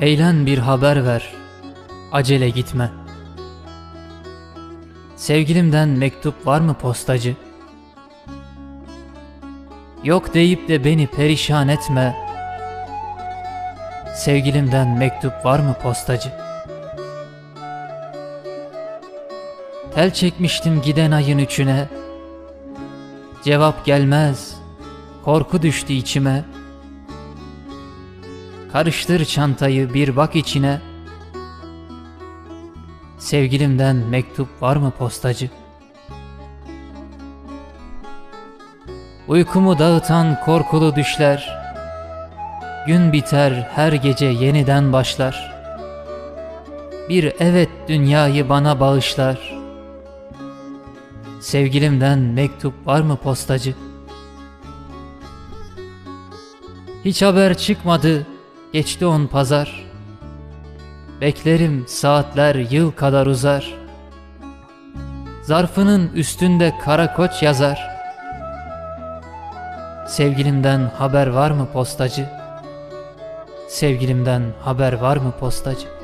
Eğlen bir haber ver, acele gitme. Sevgilimden mektup var mı postacı? Yok deyip de beni perişan etme. Sevgilimden mektup var mı postacı? Tel çekmiştim giden ayın üçüne. Cevap gelmez, korku düştü içime. Karıştır çantayı bir bak içine. Sevgilimden mektup var mı postacı? Uykumu dağıtan korkulu düşler. Gün biter her gece yeniden başlar. Bir evet dünyayı bana bağışlar. Sevgilimden mektup var mı postacı? Hiç haber çıkmadı, geçti on pazar. Beklerim saatler yıl kadar uzar. Zarfının üstünde kara koç yazar. Sevgilimden haber var mı postacı? Sevgilimden haber var mı postacı?